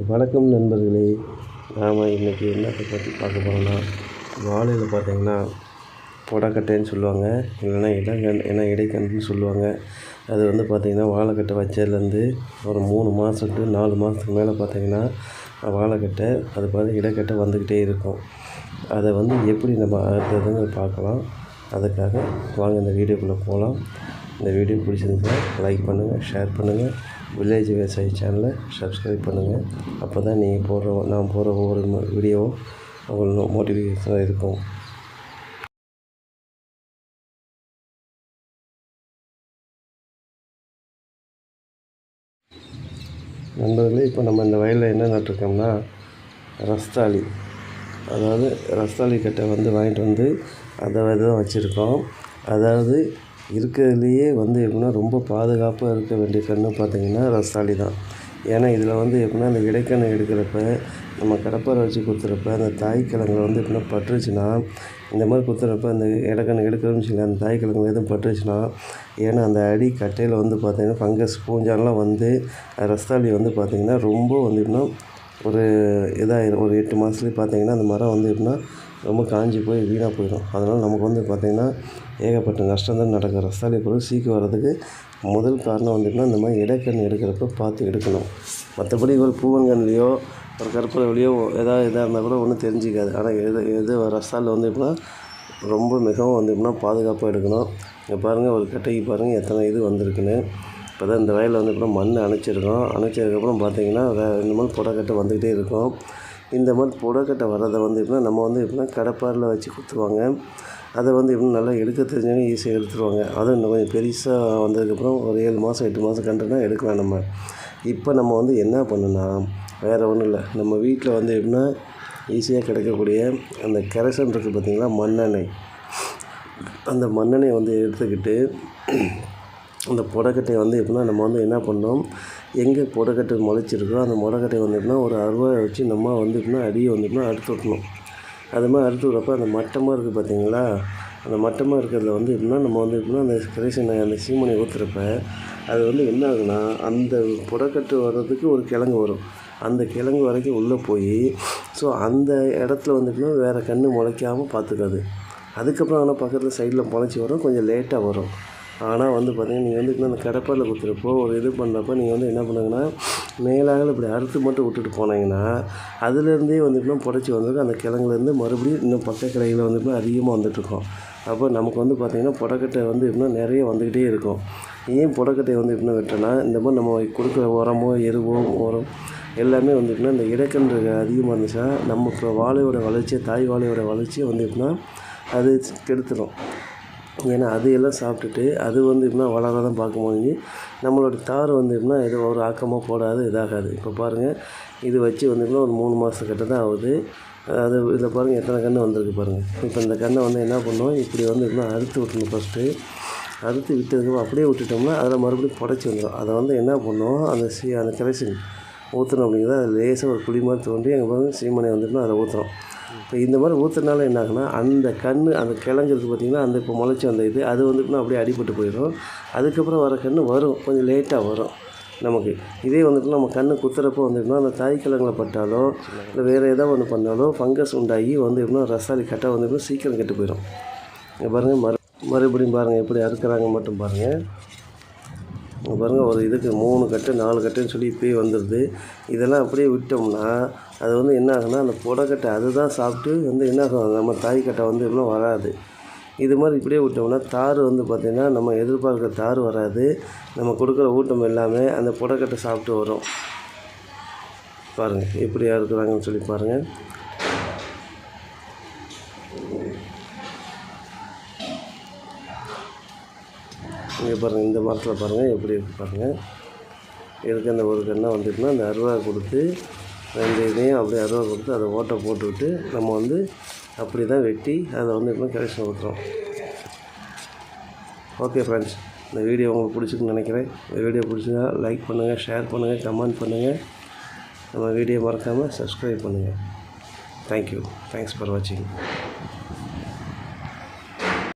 வணக்கம் நண்பர்களே நாம் இன்றைக்கி என்னத்தை பற்றி பார்க்க போகிறோம்னா வாழையில் பார்த்தீங்கன்னா புடக்கட்டைன்னு சொல்லுவாங்க. இல்லைன்னா இடங்கன் ஏன்னா இடைக்கன்றுன்னு சொல்லுவாங்க. அது வந்து பார்த்திங்கன்னா வாழைக்கட்டை வச்சதுலேருந்து ஒரு மூணு மாதம் டு நாலு மாதத்துக்கு மேலே பார்த்திங்கன்னா வாழைக்கட்டை அது பார்த்து இடைக்கட்டை வந்துக்கிட்டே இருக்கும். அதை வந்து எப்படி நம்ம அறுக்கிறதுன்னு பார்க்கலாம். அதுக்காக வாங்க இந்த வீடியோக்குள்ளே போகலாம். இந்த வீடியோ பிடிச்சிருந்தா லைக் பண்ணுங்கள் ஷேர் பண்ணுங்கள் வில்லேஜ் விவசாயி சேனலை சப்ஸ்கிரைப் பண்ணுங்கள் அப்போ தான் நீங்கள் போடுற நான் போடுற ஒவ்வொரு வீடியோவும் உங்களுக்கு மோட்டிவேஷனாக இருக்கும். நண்பர்களே இப்போ நம்ம இந்த வயலில் என்ன நட்டிருக்கோம்னா ரஸ்தாளி. அதாவது ரஸ்தாளி கட்டை வந்து வாங்கிட்டு வந்து அதை தான் வச்சுருக்கோம். அதாவது இருக்கிறதுலையே வந்து எப்படின்னா ரொம்ப பாதுகாப்பாக இருக்க வேண்டிய கன்று பார்த்திங்கன்னா ரஸ்தாளி தான். ஏன்னா இதில் வந்து எப்படின்னா அந்த இடைக்கண்ணை எடுக்கிறப்ப நம்ம கடப்பாரை வச்சு குத்துறப்ப அந்த தாய்க்கிழங்குல வந்து எப்படின்னா பட்டுருச்சுன்னா இந்த மாதிரி குத்துறப்ப அந்த இடைக்கண்ணை எடுக்கிறோம்னு சொல்லி அந்த தாய்க்கிழங்குல எதுவும் பட்டுருச்சுன்னா ஏன்னா அந்த அடி கட்டையில் வந்து பார்த்திங்கன்னா ஃபங்கஸ் பூஞ்சான்லாம் வந்து ரஸ்தாளி வந்து பார்த்திங்கன்னா ரொம்ப வந்து எப்படின்னா ஒரு இதாகிடும் ஒரு எட்டு மாதத்துலேயே பார்த்திங்கன்னா அந்த மரம் வந்து எப்படின்னா ரொம்ப காஞ்சி போய் வீணாக போயிடும். அதனால் நமக்கு வந்து பார்த்திங்கன்னா ஏகப்பட்ட நஷ்டம் தான் நடக்கும் ரஸ்தாளி பொருள் சீக்கிரம் வர்றதுக்கு முதல் காரணம் வந்துட்டுனா இந்த மாதிரி இடைக்கண் எடுக்கிறப்ப பார்த்து எடுக்கணும். மற்றபடி ஒரு பூவன்கண்லேயோ ஒரு கற்பூரவழியோ ஏதாவது இதாக இருந்தால் கூட ஒன்றும் தெரிஞ்சிக்காது. ஆனால் எது எது ரசாலில் வந்து எப்படின்னா ரொம்ப மிகவும் வந்து எப்படின்னா பாதுகாப்பாக எடுக்கணும். இங்கே பாருங்கள் ஒரு கட்டைக்கு பாருங்கள் எத்தனை இது வந்திருக்குன்னு. இப்போ தான் இந்த வயலில் வந்து எப்படின்னா மண் அணைச்சிருக்கோம். அணைச்சதுக்கப்புறம் பார்த்தீங்கன்னா வே இந்த மாதிரி புடக்கட்டை வந்துக்கிட்டே இருக்கும். இந்த மாதிரி புடக்கட்டை வர்றதை வந்து எப்படின்னா நம்ம வந்து எப்படின்னா கடப்பாரில் வச்சு குத்துவாங்க. அதை வந்து எப்படின்னா நல்லா எடுக்க தெரிஞ்சவங்க ஈஸியாக எடுத்துருவாங்க. அதுவும் இன்னும் கொஞ்சம் பெருசாக வந்ததுக்கப்புறம் ஒரு ஏழு மாதம் எட்டு மாதம் கண்டுனா எடுக்கலாம் நம்ம. இப்போ நம்ம வந்து என்ன பண்ணுன்னா வேறு ஒன்றும் இல்லை. நம்ம வீட்டில் வந்து எப்படின்னா ஈஸியாக கிடைக்கக்கூடிய அந்த கரைசன் இருக்குது பார்த்திங்களா மண்ணெண்ணெய். அந்த மண்ணெண்ணெயை வந்து எடுத்துக்கிட்டு அந்த புடக்கட்டையை வந்து எப்படின்னா நம்ம வந்து என்ன பண்ணோம் எங்கே புடக்கட்டை முளைச்சிருக்கோ அந்த முடக்கட்டையை வந்து ஒரு அருவாயை வச்சு நம்ம வந்து அடியை வந்து எப்படின்னா அறுத்து விட்ணும். அது மாதிரி அறுத்து விட்றப்ப அந்த மட்டமாக இருக்குது பார்த்தீங்களா? அந்த மட்டமாக இருக்கிறதுல வந்து எப்படின்னா நம்ம வந்து எப்படின்னா அந்த கரைசனை அந்த சீமனை ஊற்றுறப்ப அது வந்து என்ன ஆகுதுன்னா அந்த புடக்கட்டு வர்றதுக்கு ஒரு கிழங்கு வரும். அந்த கிழங்கு வரைக்கும் உள்ளே போய் ஸோ அந்த இடத்துல வந்துட்டுனா வேறு கன்று முளைக்காமல் பார்த்துக்காது. அதுக்கப்புறம் ஆனால் பக்கத்தில் சைடில் முளைச்சி வரும் கொஞ்சம் லேட்டாக வரும். ஆனால் வந்து பார்த்திங்கன்னா நீங்கள் வந்து அந்த கடப்பாரில் கொடுத்துருப்போ ஒரு இது பண்ணுறப்போ நீங்கள் வந்து என்ன பண்ணுங்கன்னா மேலாக இப்படி அறுத்து மட்டும் விட்டுட்டு போனீங்கன்னா அதுலேருந்தே வந்துட்டுனா புடச்சி வந்திருக்கும். அந்த கிழங்குலேருந்து மறுபடியும் இன்னும் பக்க கிளையில் வந்துட்டுனா அதிகமாக வந்துட்டுருக்கோம். அப்போ நமக்கு வந்து பார்த்திங்கன்னா புடக்கட்டை வந்து இன்னும் நிறைய வந்துக்கிட்டே இருக்கும். ஏன் புடக்கட்டையை வந்து எப்படின்னா விட்டோன்னா இந்த மாதிரி நம்ம கொடுக்குற உரமோ எருவோ உரம் எல்லாமே வந்துட்டுனா இந்த இடைக்கன்று அதிகமாக இருந்துச்சுன்னா நம்ம இப்போ வாழையோட வளர்ச்சியை தாய் வாழையோட வளர்ச்சியை வந்து எப்படின்னா அது கெடுத்துடும் ஏன்னா அது எல்லாம் சாப்பிட்டுட்டு அது வந்து எப்படின்னா வளர தான் பார்க்கும் முடிஞ்சு. நம்மளோட தார் வந்து எப்படின்னா எதுவும் ஒரு ஆக்கமாக போடாது இதாகாது. இப்போ பாருங்கள் இது வச்சு வந்து ஒரு மூணு மாதம் கிட்ட தான் ஆகுது. அது இதில் பாருங்கள் எத்தனை கன்று வந்திருக்கு பாருங்கள் இப்போ இந்த கன்றை வந்து என்ன பண்ணுவோம் இப்படி வந்து எப்படின்னா அறுத்து விட்டணும் ஃபஸ்ட்டு அறுத்து விட்டதுக்கப்புறம் அப்படியே விட்டுட்டோம்னா அதில் மறுபடியும் புடச்சி வந்துடும். அதை வந்து என்ன பண்ணுவோம் அந்த சி அந்த கரைசல் ஊற்றணும் அப்படிங்கிறத அது லேசாக ஒரு குழி மாதிரி தோண்டி எங்கள் பாருங்கள் சீமனை வந்துட்டுனா அதை ஊற்றுறோம் இப்போ இந்த மாதிரி ஊற்றுறதுனால என்ன ஆகுனா அந்த கண் அந்த கிழங்கு பார்த்திங்கன்னா அந்த இப்போ முளைச்சி வந்த இது அது வந்துட்டுனா அப்படியே அடிபட்டு போயிடும். அதுக்கப்புறம் வர கன்று வரும் கொஞ்சம் லேட்டாக வரும் நமக்கு. இதே வந்துட்டு நம்ம கண்ணு குத்துறப்போ வந்துட்டுனா அந்த தாய்க்கிழங்கில் பட்டாலோ இல்லை வேறு ஏதாவது ஒன்று பண்ணாலோ ஃபங்கஸ் உண்டாகி வந்து எப்படின்னா ரசாலி கட்டாக வந்து சீக்கிரம் கெட்டு போயிடும். இங்கே பாருங்கள் மறு மறுபடியும் பாருங்கள் எப்படி அறுக்கிறாங்க மட்டும் பாருங்கள் இங்கே பாருங்கள் ஒரு இதுக்கு மூணு கட்டு நாலு கட்டுன்னு சொல்லி இப்போயே வந்துடுது இதெல்லாம் அப்படியே விட்டோம்னா அது வந்து என்ன ஆகுனா அந்த புடக்கட்டை அதுதான் சாப்பிட்டு வந்து என்ன ஆகும் நம்ம தாய்க்கட்டை வந்து இன்னும் வராது. இது மாதிரி இப்படியே விட்டோம்னா தார் வந்து பார்த்திங்கன்னா நம்ம எதிர்பார்க்குற தார் வராது. நம்ம கொடுக்குற ஊட்டம் எல்லாமே அந்த புடக்கட்டை சாப்பிட்டு வரும். பாருங்கள் எப்படியா இருக்கிறாங்கன்னு சொல்லி பாருங்கள் இங்கே பாருங்கள் இந்த மரத்தில் பாருங்கள் எப்படி இருக்குது பாருங்கள் இதுக்கு அந்த ஒரு கண்ணை வந்துட்டுனா அந்த அருவா கொடுத்து ரெண்டு இதையும் அப்படியே அருவா கொடுத்து அதை ஓட்டை போட்டுவிட்டு நம்ம வந்து அப்படி தான் வெட்டி அதை வந்து இப்போ கலெக்ஷன் ஊற்றுறோம் ஓகே ஃப்ரெண்ட்ஸ் இந்த வீடியோ உங்களுக்கு பிடிச்சிக்குன்னு நினைக்கிறேன். இந்த வீடியோ பிடிச்சிருந்தா லைக் பண்ணுங்கள் ஷேர் பண்ணுங்கள் கமெண்ட் பண்ணுங்கள் நம்ம வீடியோ மறக்காமல் சப்ஸ்கிரைப் பண்ணுங்கள் தேங்க்யூ தேங்க்ஸ் ஃபார் வாட்சிங்